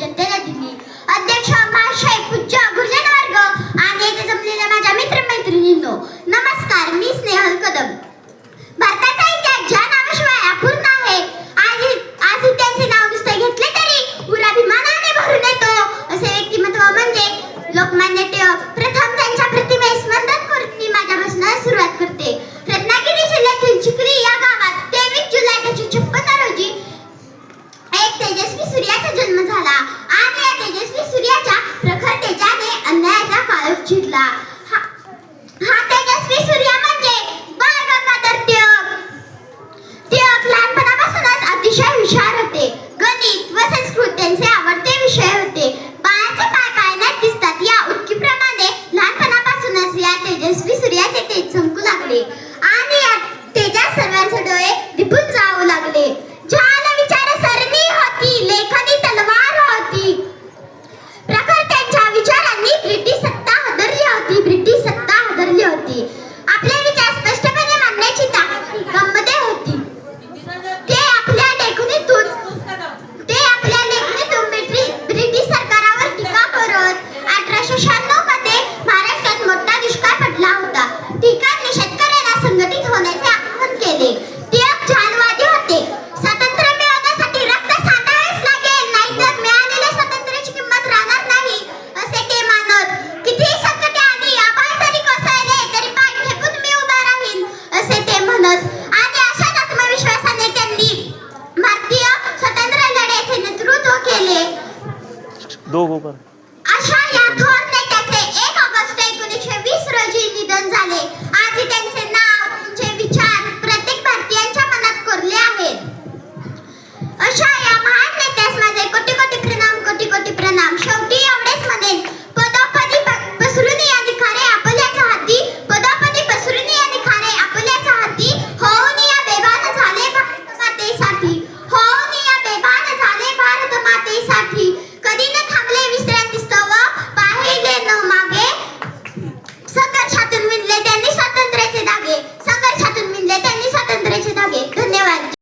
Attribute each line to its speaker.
Speaker 1: जनतेला दिली अध्यक्ष अम्मा शेखुज्जा केले.
Speaker 2: दोघो कर
Speaker 1: अशा या थोर नेत्याचे 1 ऑगस्ट 1920 रोजी निधन झाले. आज